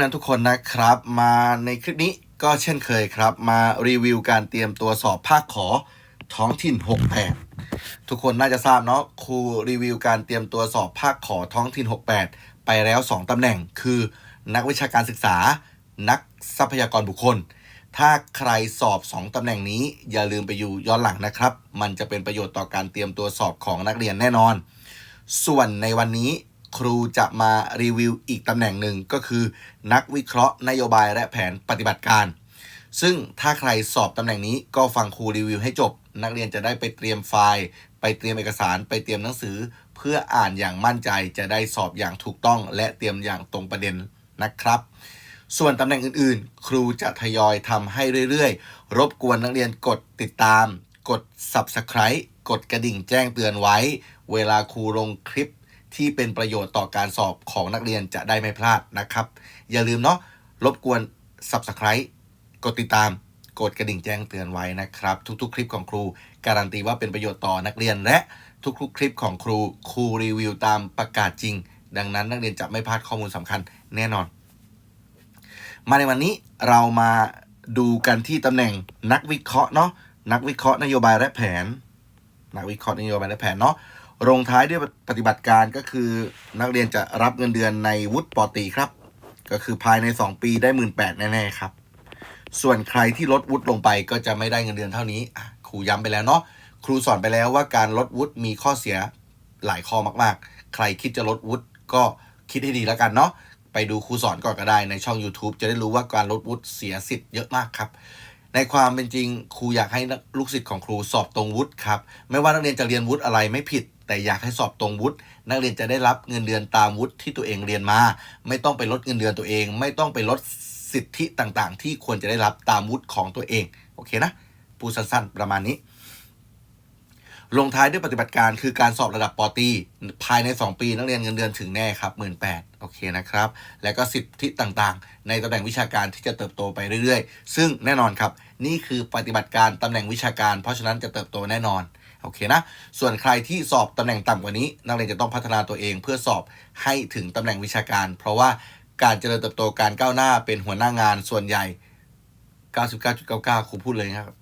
นั้นทุกคนนะครับมาในคลิปนี้ก็เช่นเคยครับ มารีวิวการเตรียมตัวสอบภาคขอท้องถิ่น 68 ทุกคนน่าจะทราบเนาะครูรีวิวการเตรียมตัวสอบภาคขอท้องถิ่น 68 ไปแล้ว 2ตำแหน่งคือ นักวิชาการศึกษา นักทรัพยากรบุคคล ถ้าใครสอบ 2ตำแหน่งนี้อย่าลืมไปอยู่ย้อนหลังนะครับ มันจะเป็นประโยชน์ต่อการเตรียมตัวสอบของนักเรียนแน่นอน ส่วนในวันนี้ ครูจะมารีวิวอีกตำแหน่งหนึ่งก็คือ นักวิเคราะห์นโยบายและแผนปฏิบัติการ ซึ่งถ้าใครสอบตำแหน่งนี้ก็ฟังครูรีวิวให้จบ นักเรียนจะได้ไปเตรียมไฟล์ ไปเตรียมเอกสาร ไปเตรียมหนังสือ เพื่ออ่านอย่างมั่นใจจะได้สอบอย่างถูกต้อง และเตรียมอย่างตรงประเด็นนะครับ ส่วนตำแหน่งอื่นๆ ครูจะทยอยทำให้เรื่อยๆ รบกวนนักเรียนกดติดตาม กด subscribe กดกระดิ่งแจ้งเตือนไว้ เวลาครูลงคลิป ที่เป็นประโยชน์ต่อการสอบของนักเรียนจะได้ไม่พลาดนะครับ อย่าลืมเนาะรบกวน subscribe กดติดตามกดกระดิ่งแจ้งเตือนไว้นะครับ ทุกๆ คลิปของครู การันตีว่าเป็นประโยชน์ต่อนักเรียนและทุกๆ คลิปของครูครูรีวิวตามประกาศจริง ดังนั้นนักเรียนจะไม่พลาดข้อมูลสำคัญแน่นอน มาในวันนี้เรามาดูกันที่ตำแหน่งนักวิเคราะห์เนาะนักวิเคราะห์นโยบายและแผน นักวิเคราะห์นโยบายและแผนเนาะ ลงท้ายด้วยปฏิบัติการก็คือนักเรียนจะรับเงินเดือนในวุฒิปอตีครับ ก็คือภายใน 2 ปีได้หมื่นแปดแน่ๆครับ ส่วนใครที่ลดวุฒิลงไปก็จะไม่ได้เงินเดือนเท่านี้ครูย้ำไปแล้วเนาะครูสอนไปแล้วว่าการลดวุฒิมีข้อเสียหลายข้อมากๆ ใครคิดจะลดวุฒิก็คิดให้ดีแล้วกันเนาะไปดูครูสอนก่อนก็ได้ในช่อง YouTube จะได้รู้ว่าการลดวุฒิเสียสิทธิ์เยอะมากครับในความเป็นจริงครูอยากให้ลูกศิษย์ของครูสอบตรงวุฒิครับ ไม่ว่านักเรียนจะเรียนวุฒิอะไรไม่ผิด แต่อยากให้สอบตรงวุฒินักเรียนจะได้รับเงินเดือนตามวุฒิที่ตัวเองเรียนมา ไม่ต้องไปลดเงินเดือนตัวเอง ไม่ต้องไปลดสิทธิต่างๆ ที่ควรจะได้รับตามวุฒิของตัวเองโอเคนะพูดสั้นๆประมาณนี้ ลงท้ายด้วยปฏิบัติการคือการสอบระดับปอตีภายใน 2 ปีนักเรียนเงินเดือนถึงแน่ครับหมื่นแปดโอเคนะครับ และก็สิทธิต่างๆ ในตำแหน่งวิชาการที่จะเติบโตไปเรื่อยๆ ซึ่งแน่นอนครับ นี่คือปฏิบัติการตำแหน่งวิชาการ เพราะฉะนั้นจะเติบโตแน่นอน โอเคนะ ส่วนใครที่สอบตำแหน่งต่ำกว่านี้ นักเรียนจะต้องพัฒนาตัวเองเพื่อสอบให้ถึงตำแหน่งวิชาการ เพราะว่าการเจริญเติบโตการก้าวหน้าเป็นหัวหน้างานส่วนใหญ่ 99.99ครูพูดเลยนะครับ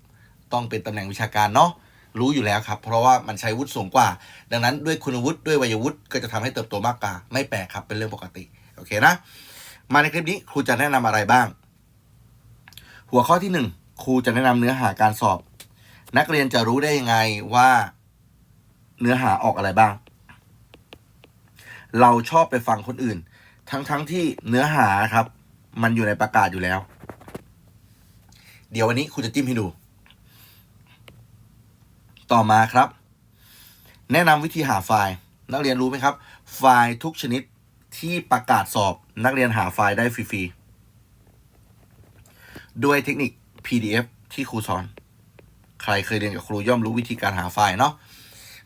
ต้องเป็นตำแหน่งวิชาการเนาะรู้อยู่แล้วครับ เพราะว่ามันใช้วุฒิสูงกว่า ดังนั้นด้วยคุณวุฒิด้วยวัยวุฒิก็จะทำให้เติบโตมากกว่า ไม่แปลกครับเป็นเรื่องปกติ โอเคนะ มาในคลิปนี้ครูจะแนะนำอะไรบ้าง หัวข้อที่หนึ่งครูจะแนะนำเนื้อหาการสอบ นักเรียนจะรู้ได้ยังไงว่าเนื้อหาออกอะไรบ้าง เราชอบไปฟังคนอื่น ทั้งๆทที่เนื้อหาครับ มันอยู่ในประกาศอยู่แล้ว เดี๋ยววันนี้ครูจะจิ้มให้ดู ต่อมาครับ แนะนำวิธีหาไฟล์ นักเรียนรู้ไหมครับ ไฟล์ทุกชนิดที่ประกาศสอบนักเรียนหาไฟล์ได้ฟรีๆด้วยเทคนิค PDF ที่ครูสอน รเคยเรียนกับครูย่อมรู้วิธีการหาไฟล์เนาะ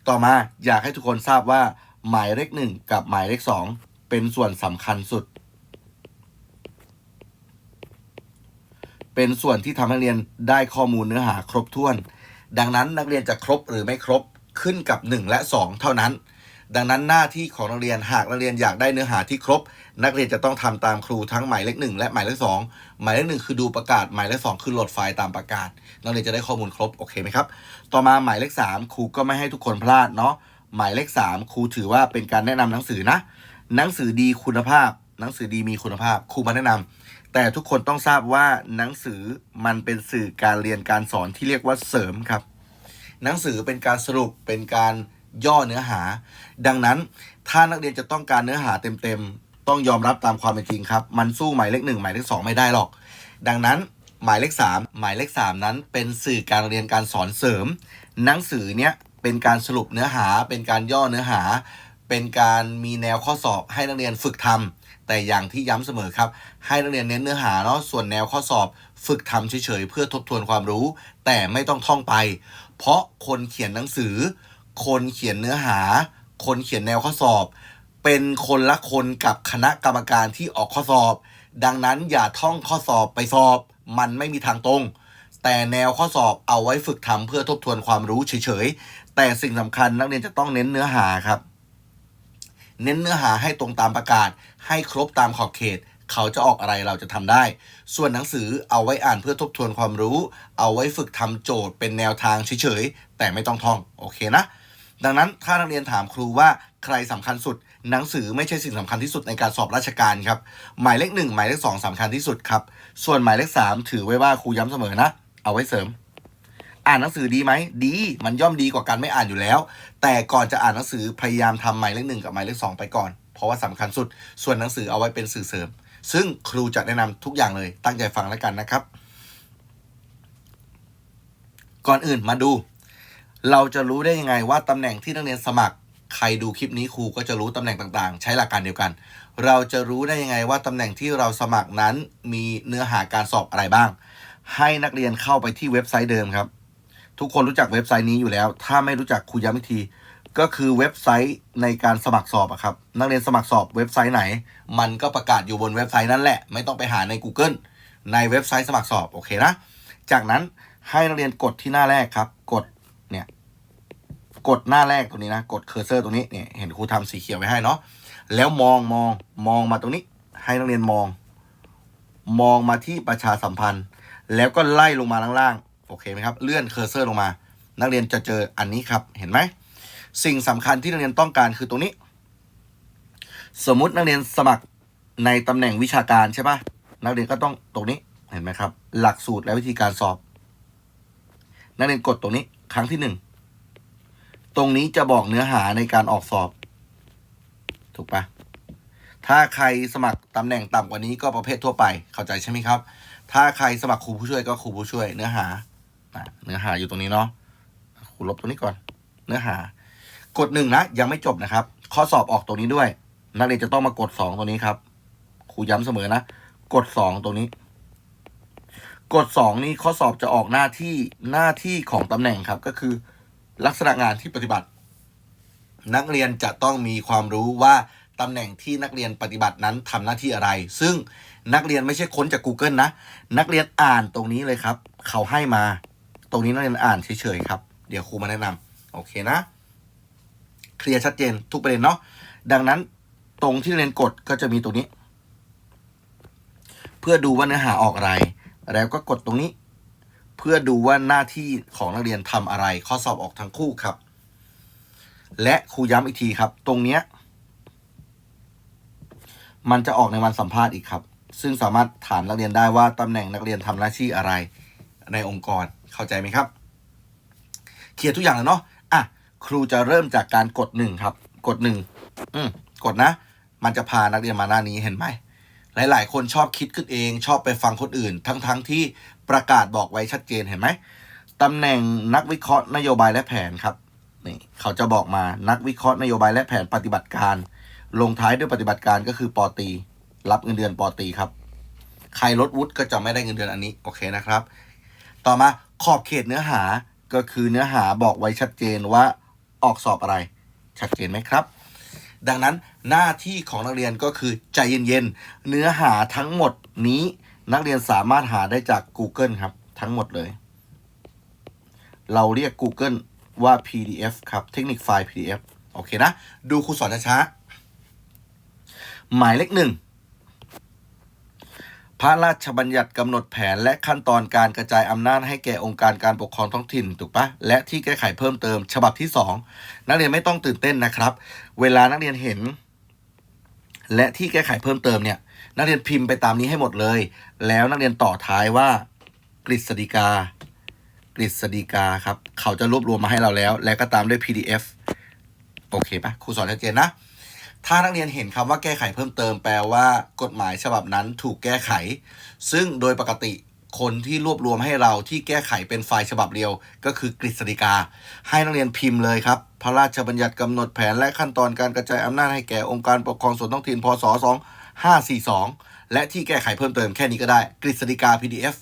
ต่อมาอยากให้ทุกคนทราบว่าหมายเลขหนึ่งกับหมายเลขสองเป็นส่วนสำคัญสุด เป็นส่วนที่ทำให้นักเรียนได้ข้อมูลเนื้อหาครบถ้วน ดังนั้นนักเรียนจะครบหรือไม่ครบขึ้นกับ 1 และ 2 เท่านั้น ดังนั้นหน้าที่ของนักเรียนหากนักเรียนอยากได้เนื้อหาที่ครบ นักเรียนจะต้องทำตามครูทั้งหมายเลขหนึ่งและหมายเลขสองหมายเลขหนึ่งคือดูประกาศ หมายเลขสองคือโหลดไฟล์ตามประกาศ นักเรียนจะได้ข้อมูลครบโอเคไหมครับ ต่อมาหมายเลขสามครูก็ไม่ให้ทุกคนพลาดเนาะหมายเลขสามครูถือว่าเป็นการแนะนำหนังสือนะ หนังสือดีคุณภาพ หนังสือดีมีคุณภาพครูมาแนะนำแต่ทุกคนต้องทราบว่าหนังสือมันเป็นสื่อการเรียนการสอนที่เรียกว่าเสริมครับ หนังสือเป็นการสรุปเป็นการย่อเนื้อหา ดังนั้นถ้านักเรียนจะต้องการเนื้อหาเต็ม ต้องยอมรับตามความเป็นจริงครับ มันสู้หมายเลขหนึ่งหมายเลขสองไม่ได้หรอก ดังนั้นหมายเลขสามหมายเลขสามนั้นเป็นสื่อการเรียนการสอนเสริม หนังสือเนี้ยเป็นการสรุปเนื้อหา เป็นการย่อเนื้อหา เป็นการมีแนวข้อสอบให้นักเรียนฝึกทำแต่อย่างที่ย้ำเสมอครับ ให้นักเรียนเน้นเนื้อหาเนาะส่วนแนวข้อสอบฝึกทำเฉยๆเพื่อทบทวนความรู้ แต่ไม่ต้องท่องไป เพราะคนเขียนหนังสือ คนเขียนเนื้อหา คนเขียนแนวข้อสอบ เป็นคนละคนกับคณะกรรมการที่ออกข้อสอบ ดังนั้นอย่าท่องข้อสอบไปสอบ มันไม่มีทางตรง แต่แนวข้อสอบเอาไว้ฝึกทำเพื่อทบทวนความรู้เฉยๆ แต่สิ่งสำคัญนักเรียนจะต้องเน้นเนื้อหาครับ เน้นเนื้อหาให้ตรงตามประกาศ ให้ครบตามขอบเขต เขาจะออกอะไรเราจะทำได้ ส่วนหนังสือเอาไว้อ่านเพื่อทบทวนความรู้ เอาไว้ฝึกทำโจทย์เป็นแนวทางเฉยๆ แต่ไม่ต้องท่อง โอเคนะ ดังนั้นถ้านักเรียนถามครูว่าใครสำคัญสุด หนังสือไม่ใช่สิ่งสำคัญที่สุดในการสอบราชการครับ หมายเลขหนึ่งหมายเลขสองสำคัญที่สุดครับ ส่วนหมายเลขสามถือไว้ว่าครูย้ำเสมอนะ เอาไว้เสริม อ่านหนังสือดีไหมดี มันย่อมดีกว่าการไม่อ่านอยู่แล้ว แต่ก่อนจะอ่านหนังสือพยายามทำหมายเลขหนึ่งกับหมายเลขสองไปก่อน เพราะว่าสำคัญสุด ส่วนหนังสือเอาไว้เป็นสื่อเสริม ซึ่งครูจะแนะนำทุกอย่างเลย ตั้งใจฟังแล้วกันนะครับ ก่อนอื่นมาดูเราจะรู้ได้ยังไงว่าตำแหน่งที่นักเรียนสมัคร ใครดูคลิปนี้ครูก็จะรู้ตำแหน่งต่างๆ ใช้หลักการเดียวกัน เราจะรู้ได้ยังไงว่าตำแหน่งที่เราสมัครนั้นมีเนื้อหาการสอบอะไรบ้าง ให้นักเรียนเข้าไปที่เว็บไซต์เดิมครับ ทุกคนรู้จักเว็บไซต์นี้อยู่แล้ว ถ้าไม่รู้จักครูย้ำอีกทีก็คือเว็บไซต์ในการสมัครสอบอะครับ นักเรียนสมัครสอบเว็บไซต์ไหน มันก็ประกาศอยู่บนเว็บไซต์นั่นแหละ ไม่ต้องไปหาใน Google ในเว็บไซต์สมัครสอบ โอเคนะ จากนั้นให้นักเรียนกดที่หน้าแรกครับ กด กดหน้าแรกตรงนี้นะ กดเคอร์เซอร์ตรงนี้เนี่ยเห็นครูทำสีเขียวไว้ให้เนาะแล้วมองมองมองมาตรงนี้ ให้นักเรียนมอง มองมาที่ประชาสัมพันธ์ แล้วก็ไล่ลงมาล่างๆโอเคไหมครับ เลื่อนเคอร์เซอร์ลงมา นักเรียนจะเจออันนี้ครับเห็นไหมสิ่งสำคัญที่นักเรียนต้องการคือตรงนี้ สมมุตินักเรียนสมัครในตำแหน่งวิชาการใช่ปะนักเรียนก็ต้องตรงนี้เห็นไหมครับ หลักสูตรและวิธีการสอบ นักเรียนกดตรงนี้ครั้งที่หนึ่ง ตรงนี้จะบอกเนื้อหาในการออกสอบ ถูกปะถ้าใครสมัครตำแหน่งต่ำกว่านี้ก็ประเภททั่วไป เข้าใจใช่ไหมครับ ถ้าใครสมัครครูผู้ช่วยก็ครูผู้ช่วย เนื้อหาเนื้อหาอยู่ตรงนี้เนาะครูลบตรงนี้ก่อน เนื้อหากดหนึ่งนะยังไม่จบนะครับ ข้อสอบออกตรงนี้ด้วย นักเรียนจะต้องมากดสองตรงนี้ครับครูย้ำเสมอนะกดสองตรงนี้ กดสองนี่ข้อสอบจะออกหน้าที่หน้าที่ของตำแหน่งครับ ก็คือ ลักษณะงานที่ปฏิบัติ นักเรียนจะต้องมีความรู้ว่าตำแหน่งที่นักเรียนปฏิบัตินั้นทำหน้าที่อะไร ซึ่งนักเรียนไม่ใช่ค้นจาก Google นะ นักเรียนอ่านตรงนี้เลยครับ เขาให้มา ตรงนี้นักเรียนอ่านเฉยๆครับ เดี๋ยวครูมาแนะนำโอเคนะ เคลียร์ชัดเจนทุกประเด็นเนาะ ดังนั้นตรงที่นักเรียนกดก็จะมีตรงนี้ เพื่อดูว่าเนื้อหาออกอะไร แล้วก็กดตรงนี้ พื่อดูว่าหน้าที่ของนักเรียนทำอะไร ข้อสอบออกทั้งคู่ครับ และครูย้ำอีกทีครับ ตรงเนี้ยมันจะออกในวันสัมภาษณ์อีกครับ ซึ่งสามารถถามนักเรียนได้ว่าตำแหน่งนักเรียนทำหน้าที่อะไรในองค์กรเข้าใจไหมครับ เคลียร์ทุกอย่างแล้วเนาะอะครูจะเริ่มจากการกดหนึ่งครับ กดหนึ่งอืมกดนะ มันจะพานักเรียนมาหน้านี้เห็นไหม หลายๆ คนชอบคิดขึ้นเอง ชอบไปฟังคนอื่น ทั้งๆทที่ประกาศบอกไว้ชัดเจนเห็นไหมตำแหน่งนักวิเคราะห์นโยบายและแผนครับนี่เขาจะบอกมานักวิเคราะห์นโยบายและแผนปฏิบัติการ ลงท้ายด้วยปฏิบัติการก็คือปอตี รับเงินเดือนปอตีครับ ใครลดวุฒิก็จะไม่ได้เงินเดือนอันนี้โอเคนะครับ ต่อมาขอบเขตเนื้อหาก็คือเนื้อหาบอกไว้ชัดเจนว่าออกสอบอะไร ชัดเจนไหมครับ ดังนั้น หน้าที่ของนักเรียนก็คือใจเย็นๆ เนื้อหาทั้งหมดนี้นักเรียนสามารถหาได้จาก Google ครับ ทั้งหมดเลย เราเรียก Google ว่า PDF ครับเทคนิคไฟล์ PDF โอเคนะ ดูครูสอนช้าๆหมายเลขหนึ่งพระราชบัญญัติกำหนดแผนและขั้นตอนการกระจายอำนาจให้แก่องค์การการปกครองท้องถิ่นถูกปะและที่แก้ไขเพิ่มเติม ฉบับที่ 2 นักเรียนไม่ต้องตื่นเต้นนะครับ เวลานักเรียนเห็น และที่แก้ไขเพิ่มเติมเนี่ย นักเรียนพิมพ์ไปตามนี้ให้หมดเลย แล้วนักเรียนต่อท้ายว่ากฤษฎีกากฤษฎีกาครับ เขาจะรวบรวมมาให้เราแล้ว และก็ตามด้วย PDF โอเคปะครูสอนชัดเจนนะ ถ้านักเรียนเห็นคำว่าแก้ไขเพิ่มเติมแปลว่ากฎหมายฉบับนั้นถูกแก้ไข ซึ่งโดยปกติ คนที่รวบรวมให้เราที่แก้ไขเป็นไฟล์ฉบับเดียว ก็คือกฤษฎีกา ให้นักเรียนพิมพ์เลยครับ พระราชบัญญัติกำหนดแผนและขั้นตอนการกระจายอำนาจให้แก่องค์การปกครองส่วนท้องถิ่นพศ 2542 และที่แก้ไขเพิ่มเติมแค่นี้ก็ได้ กฤษฎีกา PDF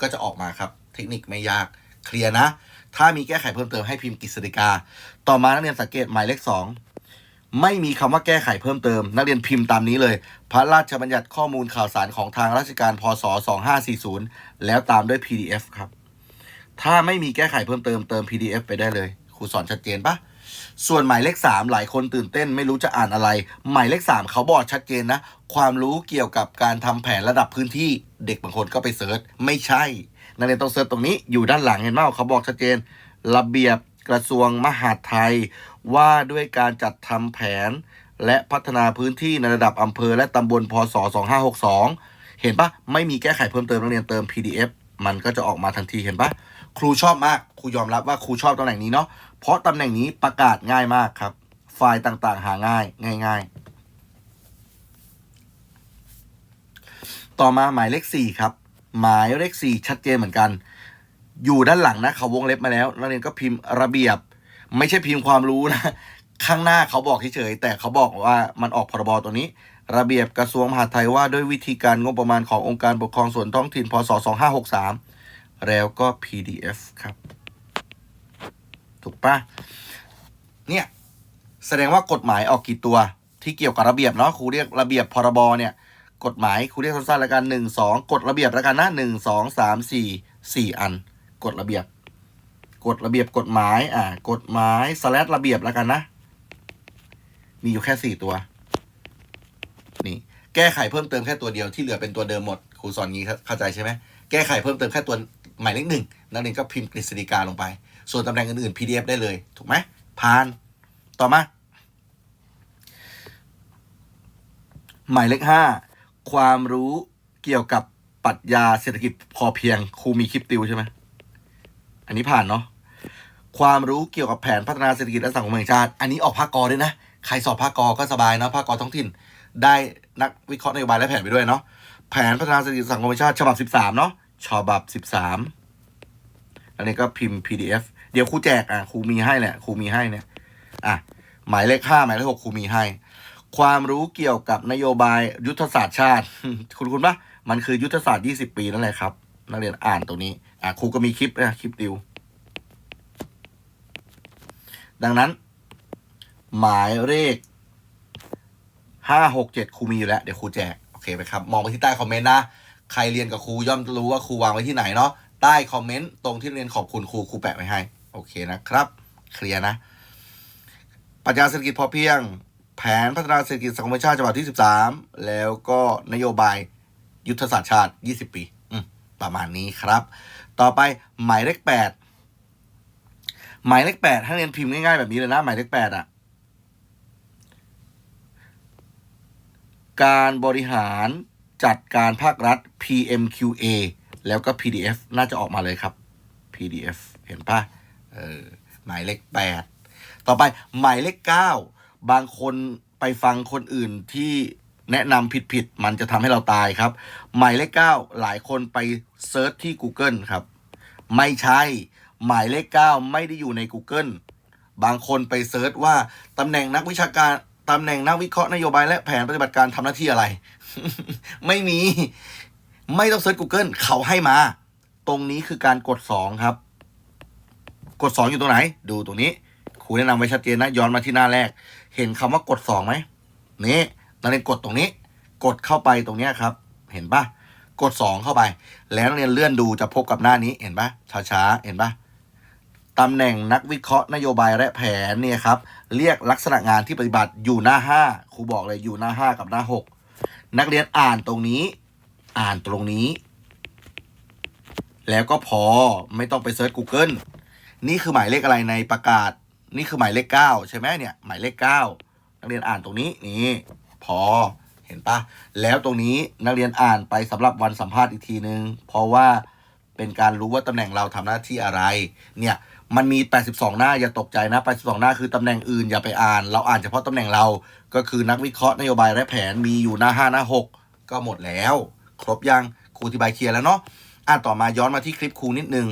ก็จะออกมาครับ เทคนิคไม่ยากเคลียร์นะ ถ้ามีแก้ไขเพิ่มเติมให้พิมพ์กฤษฎีกา ต่อมานักเรียนสังเกตหมายเลขสอง ไม่มีคำว่าแก้ไขเพิ่มเติม นักเรียนพิมพ์ตามนี้เลย พระราชบัญญัติข้อมูลข่าวสารของทางราชการพศ 2540 แล้วตามด้วย PDF ครับ ถ้าไม่มีแก้ไขเพิ่มเติมเติม PDF ไปได้เลยครูสอนชัดเจนปะส่วนหมายเลขสามหลายคนตื่นเต้นไม่รู้จะอ่านอะไร หมายเลขสามเขาบอกชัดเจนนะ ความรู้เกี่ยวกับการทำแผนระดับพื้นที่เด็กบางคนก็ไปเสิร์ชไม่ใช่ นักเรียนต้องเสิร์ชตรงนี้อยู่ด้านหลังเห็นไหมเขาบอกชัดเจน ระเบียบ กระทรวงมหาดไทย ว่าด้วยการจัดทำแผน และพัฒนาพื้นที่ในระดับอำเภอและตำบลพศ 2562 เห็นปะไม่มีแก้ไขเพิ่มเติมนักเรียนเติม PDF มันก็จะออกมาทันทีเห็นปะครูชอบมากครูยอมรับว่าครูชอบตำแหน่งนี้เนาะเพราะตำแหน่งนี้ประกาศง่ายมากครับ ไฟล์ต่างๆ หาง่ายง่าย ๆ ต่อมาหมายเลขสี่ครับหมายเลขสี่ชัดเจนเหมือนกัน อยู่ด้านหลังนะเขาวงเล็บมาแล้วนักเรียนก็พิมพ์ระเบียบ ไม่ใช่พิมพ์ความรู้นะ ข้างหน้าเขาบอกเฉยๆแต่เขาบอกว่ามันออกพรบตัวนี้ ระเบียบกระทรวงมหาดไทยว่าด้วยวิธีการงบประมาณขององค์การปกครองส่วนท้องถิ่นพศ2563 แล้วก็ PDF ครับ ถูกปะเนี่ยแสดงว่ากฎหมายออกกี่ตัว ที่เกี่ยวกับระเบียบเนาะครูเรียกระเบียบพรบเนี่ยกฎหมายครูเรียกสั้นๆล้วกันหนึ่งสองกฎระเบียบล้วกันนะหนึ่งสองสามสี่สี่อัน กฎระเบียบ กฎระเบียบกฎหมาย อ่ากฎหมายสแลระเบียบแล้วกันนะ มีอยู่แค่สี่ตัว นี่ แก้ไขเพิ่มเติมแค่ตัวเดียวที่เหลือเป็นตัวเดิมหมดครูสอนงี้ครับเข้าใจใช่ไหมแก้ไขเพิ่มเติมแค่ตัวหมายเลขหนึ่งนักเรียนก็พิมพ์กฤษฎีกาลงไป ส่วนตำแหน่งอื่นๆ PDF ได้เลย ถูกไหมผ่าน ต่อมา หมายเลขห้าความรู้เกี่ยวกับปรัชญาเศรษฐกิจพอเพียงครูมีคลิปติวใช่ไหม อันนี้ผ่านเนาะความรู้เกี่ยวกับแผนพัฒนาเศรษฐกิจและสังคมแห่งชาติ อันนี้ออกภาคกอด้วยนะ ใครสอบภาคกอก็สบายเนาะภาคกอท้องถิ่น ได้นักวิเคราะห์นโยบายและแผนไปด้วยเนาะแผนพัฒนาเศรษฐกิจสังคมแห่งชาติฉบับสิบสามเนาะฉบับสิบสามอันนี้ก็พิมพ์ PDF เดี๋ยวครูแจกอะครูมีให้แหละครูมีให้เนี่ยอะหมายเลขห้าหมายเลขหกครูมีให้ ความรู้เกี่ยวกับนโยบายยุทธศาสตร์ชาติ คุณคุณปะมันคือยุทธศาสตร์ 20 ปีนั่นแหละครับ นักเรียนอ่านตรงนี้ อะครูก็มีคลิปนะคลิปดิว ดังนั้น หมายเลขห้าหกเจ็ดครูมีอยู่แล้ว เดี๋ยวครูแจก โอเคไหมครับ มองไปที่ใต้คอมเมนต์นะ ใครเรียนกับครูย่อมรู้ว่าครูวางไว้ที่ไหนเนาะใต้คอมเมนต์ตรงที่เรียนขอบคุณครูครูแปะไว้ให้ โอเคนะครับ เคลียร์นะปรัชญาเศรษฐกิจพอเพียง แผนพัฒนาเศรษฐกิจสังคมชาติฉบับที่ 13 แล้วก็นโยบายยุทธศาสตร์ชาติ 20 ปีอืมประมาณนี้ครับ ต่อไปหมายเลข8หมายเลข8ให้เรียนพิมพ์ง่ายๆแบบนี้เลยนะหมายเลข8อะ การบริหารจัดการภาครัฐ PMQA แล้วก็ PDF น่าจะออกมาเลยครับ PDF เห็นปะเออหมายเลข8ต่อไปหมายเลข9บางคนไปฟังคนอื่นที่ แนะนำผิดๆมันจะทำให้เราตายครับ หมายเลข 9 หลายคนไปเซิร์ชที่ Google ครับ ไม่ใช่ หมายเลข 9 ไม่ได้อยู่ใน Google บางคนไปเซิร์ชว่าตำแหน่งนักวิชาการตำแหน่งนักวิเคราะห์นโยบายและแผนปฏิบัติการทำหน้าที่อะไร ไม่มี ไม่ต้องเซิร์ช Google เขาให้มา ตรงนี้คือการกด 2 ครับ กด 2 อยู่ตรงไหน ดูตรงนี้ครูแนะนำไว้ชัดเจนนะ ย้อนมาที่หน้าแรก เห็นคำว่ากด 2ไหมนี่ นักเรียนกดตรงนี้ กดเข้าไปตรงนี้ครับ เห็นปะกด 2 เข้าไป แล้วนักเรียนเลื่อนดูจะพบกับหน้านี้เห็นปะช้าๆเห็นปะตำแหน่งนักวิเคราะห์นโยบายและแผนเนี่ยครับเรียกลักษณะงานที่ปฏิบัติอยู่หน้า 5ครูบอกเลยอยู่หน้า 5 กับหน้า 6 นักเรียนอ่านตรงนี้ อ่านตรงนี้ แล้วก็พอไม่ต้องไปเซิร์ช Google นี่คือหมายเลขอะไรในประกาศ นี่คือหมายเลขเก้าใช่ไหมเนี่ยหมายเลขเก้านักเรียนอ่านตรงนี้นี่ พอเห็นปะแล้วตรงนี้นักเรียนอ่านไปสำหรับวันสัมภาษณ์อีกทีนึง เพราะว่าเป็นการรู้ว่าตำแหน่งเราทำหน้าที่อะไร เนี่ยมันมี 82 หน้าอย่าตกใจนะ 82 หน้าคือตำแหน่งอื่นอย่าไปอ่าน เราอ่านเฉพาะตำแหน่งเรา ก็คือนักวิเคราะห์นโยบายและแผนมีอยู่หน้า 5 หน้า 6 ก็หมดแล้ว ครบยังครูอธิบายเคลียร์แล้วเนาะอ่านต่อมาย้อนมาที่คลิปครูนิดนึง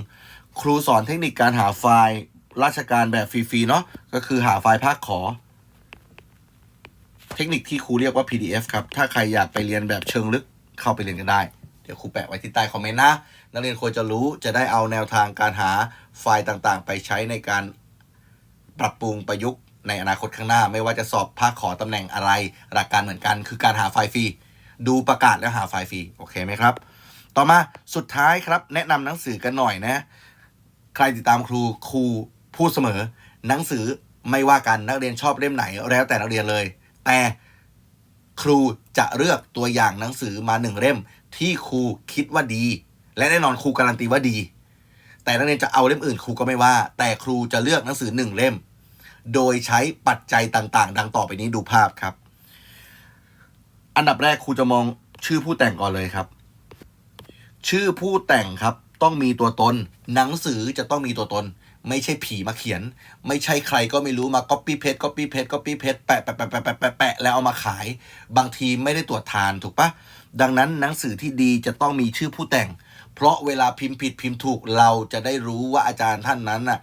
ครูสอนเทคนิคการหาไฟล์ราชการแบบฟรีๆเนาะก็คือหาไฟล์ภาคขอ ทคนิคที่ครูเรียกว่า PDF ครับ ถ้าใครอยากไปเรียนแบบเชิงลึกเข้าไปเรียนกันได้ เดี๋ยวครูแปะไว้ที่ใต้คอมเมนต์นะ นักเรียนควรจะรู้จะได้เอาแนวทางการหาไฟล์ต่างๆ ไปใช้ในการปรับปรุงประยุกต์ในอนาคตข้างหน้า ไม่ว่าจะสอบภาคขอตำแหน่งอะไร หลักการเหมือนกัน คือการหาไฟล์ฟรีดูประกาศแล้วหาไฟล์ฟรีโอเคไหมครับ ต่อมาสุดท้ายครับ แนะนำหนังสือกันหน่อยนะ ใครติดตามครูครูพูดเสมอ หนังสือไม่ว่ากันนักเรียนชอบเล่มไหน แล้วแต่นักเรียนเลย แต่ครูจะเลือกตัวอย่างหนังสือมาหนึ่งเล่ม ที่ครูคิดว่าดี และแน่นอนครูการันตีว่าดี แต่นักเรียนจะเอาเล่มอื่นครูก็ไม่ว่า แต่ครูจะเลือกหนังสือหนึ่งเล่ม โดยใช้ปัจจัยต่างๆ ดังต่อไปนี้ดูภาพครับ อันดับแรกครูจะมองชื่อผู้แต่งก่อนเลยครับ ชื่อผู้แต่งครับต้องมีตัวตน หนังสือจะต้องมีตัวตน ไม่ใช่ผีมาเขียน ไม่ใช่ใครก็ไม่รู้มา copy paste copy paste copy paste แปะแปะแปะแปะแปะแปะแปะแล้วเอามาขาย บางทีไม่ได้ตรวจทานถูกปะดังนั้นหนังสือที่ดีจะต้องมีชื่อผู้แต่ง เพราะเวลาพิมพ์ผิดพิมพ์ถูกเราจะได้รู้ว่าอาจารย์ท่านนั้นน่ะ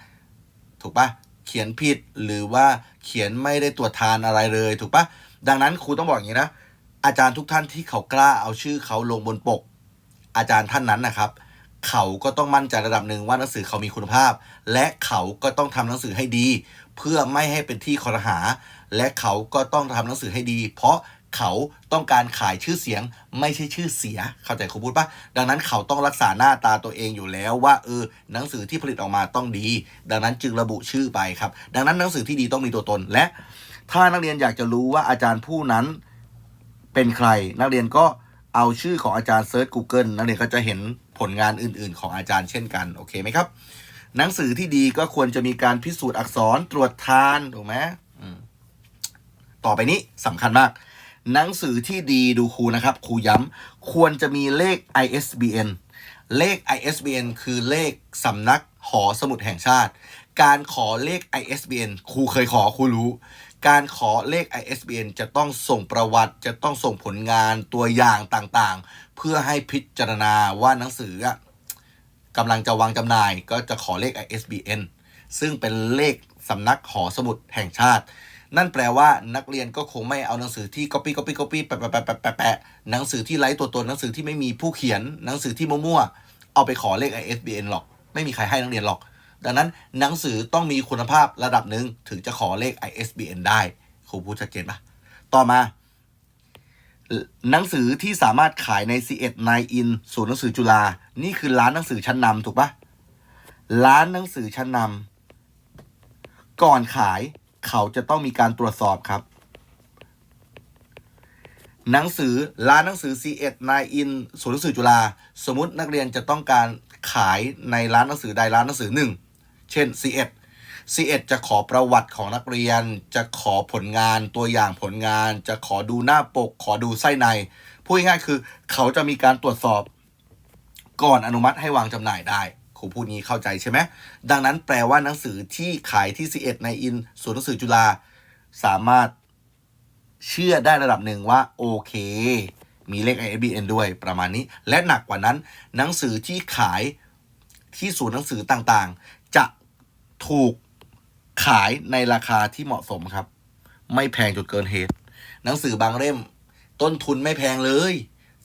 ถูกปะเขียนผิดหรือว่าเขียนไม่ได้ตรวจทานอะไรเลย ถูกปะดังนั้นครูต้องบอกอย่างนี้นะอาจารย์ทุกท่านที่เขากล้าเอาชื่อเขาลงบนปก อาจารย์ท่านนั้นนะครับ เขาก็ต้องมั่นใจระดับหนึ่งว่าหนังสือเขามีคุณภาพ และเขาก็ต้องทำหนังสือให้ดี เพื่อไม่ให้เป็นที่คอรหา และเขาก็ต้องทำหนังสือให้ดี เพราะเขาต้องการขายชื่อเสียงไม่ใช่ชื่อเสีย เข้าใจครูพูดปะดังนั้นเขาต้องรักษาหน้าตาตัวเองอยู่แล้วว่าเออหนังสือที่ผลิตออกมาต้องดี ดังนั้นจึงระบุชื่อไปครับ ดังนั้นหนังสือที่ดีต้องมีตัวตน และ ถ้านักเรียนอยากจะรู้ว่าอาจารย์ผู้นั้นเป็นใคร นักเรียนก็เอาชื่อของอาจารย์เซิร์ช Google นักเรียนก็จะเห็น ผลงานอื่น ๆ ของอาจารย์เช่นกันโอเคไหมครับ หนังสือที่ดีก็ควรจะมีการพิสูจน์อักษรตรวจทานถูกไหมมต่อไปนี้สำคัญมาก หนังสือที่ดีดูครูนะครับครูย้ำควรจะมีเลข ISBN เลข ISBN คือเลขสำนักหอสมุดแห่งชาติ การขอเลข ISBN ครูเคยขอครูรู้ การขอเลข ISBN จะต้องส่งประวัติ จะต้องส่งผลงานตัวอย่างต่างๆ เพื่อให้พิจารณาว่าหนังสือกำลังจะวางจำหน่าย ก็จะขอเลข ISBN ซึ่งเป็นเลขสำนักหอสมุดแห่งชาติ นั่นแปลว่านักเรียนก็คงไม่เอาหนังสือที่ copy copy copy แปะแปะแปะแปะแปะแปะหนังสือที่ไร้ตัวตนหนังสือที่ไม่มีผู้เขียนหนังสือที่มั่วๆเอาไปขอเลข ISBN หรอก ไม่มีใครให้นักเรียนหรอก ดังนั้นหนังสือต้องมีคุณภาพระดับหนึ่งถึงจะขอเลข ISBN ได้ครูพูดชัดเจนปะต่อมา หนังสือที่สามารถขายใน C1 9 in ศูนย์หนังสือจุฬานี่คือร้านหนังสือชั้นนำถูกปะร้านหนังสือชั้นนำก่อนขายเขาจะต้องมีการตรวจสอบครับ หนังสือร้านหนังสือ C1 9 in ศูนย์หนังสือจุฬาสมมตินักเรียนจะต้องการขายในร้านหนังสือใดร้านหนังสือหนึ่งเช่น C1 C1 จะขอประวัติของนักเรียน จะขอผลงานตัวอย่างผลงาน จะขอดูหน้าปก ขอดูไส้ในพูดง่ายๆคือ เขาจะมีการตรวจสอบก่อนอนุมัติให้วางจำหน่ายได้ครูพูดงี้เข้าใจใช่ไหมดังนั้นแปลว่าหนังสือที่ขายที่ C1 ในอินศูนย์หนังสือจุฬาสามารถเชื่อได้ระดับหนึ่งว่าโอเค มีเลข ISBN ด้วยประมาณนี้ และหนักกว่านั้น หนังสือที่ขายที่ศูนย์หนังสือต่างๆ จะถูก ขายในราคาที่เหมาะสมครับ ไม่แพงจนเกินเหตุ หนังสือบางเล่ม ต้นทุนไม่แพงเลย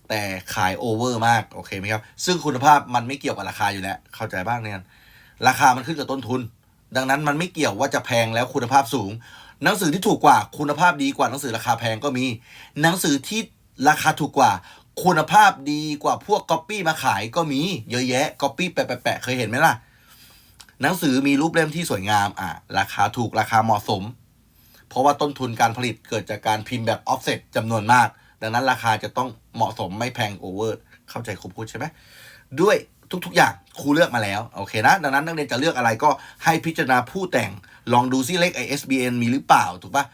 แต่ขายโอเวอร์มากโอเคไหมครับ ซึ่งคุณภาพมันไม่เกี่ยวกับราคาอยู่แล้ว เข้าใจบ้างเนี่ยราคามันขึ้นกับต้นทุน ดังนั้นมันไม่เกี่ยวว่าจะแพงแล้วคุณภาพสูง หนังสือที่ถูกกว่าคุณภาพดีกว่าหนังสือราคาแพงก็มี หนังสือที่ราคาถูกกว่าคุณภาพดีกว่าพวกก๊อปปี้มาขายก็มีเยอะแยะก๊อปปี้แปะๆๆเคยเห็นไหมล่ะ หนังสือมีรูปเล่มที่สวยงามอะราคาถูกราคาเหมาะสม เพราะว่าต้นทุนการผลิตเกิดจากการพิมพ์แบบออฟเซ็ตจำนวนมาก ดังนั้นราคาจะต้องเหมาะสมไม่แพงโอเวอร์เข้าใจครูพูดใช่ไหมด้วยทุกๆ อย่างครูเลือกมาแล้วโอเคนะดังนั้นนักเรียนจะเลือกอะไรก็ให้พิจารณาผู้แต่งลองดูซิเลข ISBN มีหรือเปล่าถูกปะ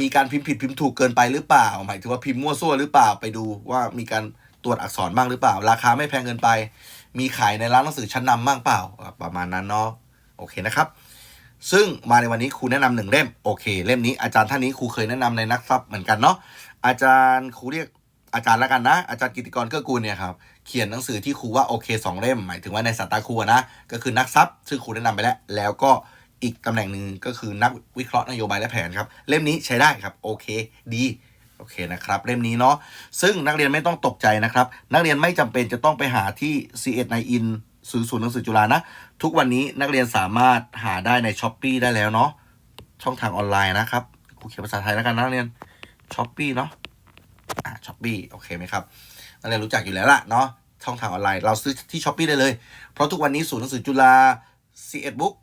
มีการพิมพ์ผิดพิมพ์ถูกเกินไปหรือเปล่า หมายถึงว่าพิมพ์มั่วซั่วหรือเปล่าไปดูว่ามีการตรวจอักษรบ้างหรือเปล่า ราคาไม่แพงเกินไป มีขายในร้านหนังสือชั้นนำบ้างเปล่า ประมาณนั้นเนาะ โอเคนะครับ ซึ่งมาในวันนี้ครูแนะนำหนึ่งเล่มโอเค เล่มนี้อาจารย์ท่านนี้ครูเคยแนะนำในนักซับเหมือนกันเนาะอาจารย์ครูเรียกอาจารย์แล้วกันนะ อาจารย์กิติกรเกื้อกูลเนี่ยครับเขียนหนังสือที่ครูว่าโอเคสองเล่ม หมายถึงว่าในสายตาครูนะก็คือนักซับซึ่งครูแนะนำไปแล้ว แล้วก็อีกตำแหน่งหนึ่งก็คือนักวิเคราะห์นโยบายและแผนครับ เล่มนี้ใช้ได้ครับโอเคดีโอเคนะครับ เล่มนี้เนาะซึ่งนักเรียนไม่ต้องตกใจนะครับ นักเรียนไม่จำเป็นจะต้องไปหาที่ C1 ในอินศูนย์ศูนย์หนังสือจุฬานะทุกวันนี้นักเรียนสามารถหาได้ในช้อปปีได้แล้วเนาะช่องทางออนไลน์นะครับครูเขียนภาษาไทยแล้วกันนะนักเรียนช้อปปีเนาะอ่าช้อปปีโอเคไหมครับนักเรียนรู้จักอยู่แล้วล่ะเนาะช่องทางออนไลน์เราซื้อที่ช้อปปีได้เลย เพราะทุกวันนี้ศูนย์หนังสือจุฬา C1 Book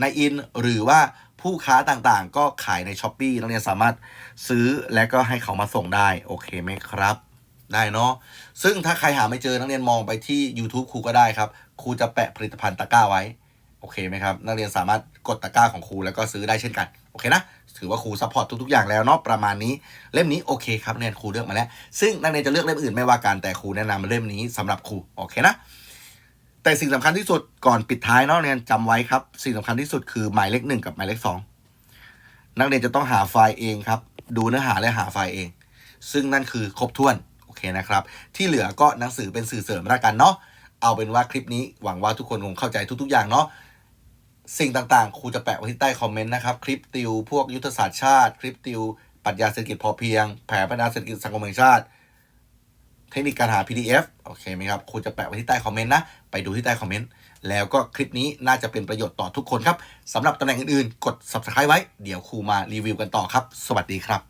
ในอินหรือว่าผู้ค้าต่างๆ ก็ขายในช้อปปีนักเรียนสามารถซื้อและก็ให้เขามาส่งได้โอเคไหมครับ ได้เนาะซึ่งถ้าใครหาไม่เจอนักเรียนมองไปที่ YouTube ครูก็ได้ครับครูจะแปะผลิตภัณฑ์ตะกร้าไว้ โอเคไหมครับ นักเรียนสามารถกดตะกร้าของครูแล้วก็ซื้อได้เช่นกัน โอเคนะถือว่าครูซัพพอร์ตทุกๆอย่างแล้วเนาะประมาณนี้เล่มนี้โอเคครับนักเรียนครูเลือกมาแล้ว ซึ่งนักเรียนจะเลือกเล่มอื่นไม่ว่ากันแต่ครูแนะนำเล่มนี้สำหรับครูโอเคนะแต่สิ่งสำคัญที่สุดก่อนปิดท้ายเนาะเรียนจำไว้ครับ สิ่งสำคัญที่สุดคือหมายเลขหนึ่งกับหมายเลขสองนักเรียนจะต้องหาไฟล์เองครับ ดูเนื้อหาและหาไฟล์เอง ซึ่งนั่นคือครบถ้วน เคนะครับ ที่เหลือก็หนังสือเป็นสื่อเสริมแล้วกันเนาะเอาเป็นว่าคลิปนี้หวังว่าทุกคนคงเข้าใจทุก ๆ อย่างเนาะสิ่งต่างๆ ครูจะแปะไว้ที่ใต้คอมเมนต์นะครับ คลิปติวปยุทธศาสตร์ชาติ คลิปติวปรัชญาเศรษฐกิจพอเพียง แผนพัฒนาเศรษฐกิจสังคมแห่งชาติ เทคนิคการหา PDF โอเคไหมครับ ครูจะแปะไว้ที่ใต้คอมเมนต์นะ ไปดูที่ใต้คอมเมนต์ แล้วก็คลิปนี้น่าจะเป็นประโยชน์ต่อทุกคนครับสำหรับตำแหน่งอื่นๆ กด subscribe ไว้ เดี๋ยวครูมารีวิวกันต่อครับ สวัสดีครับ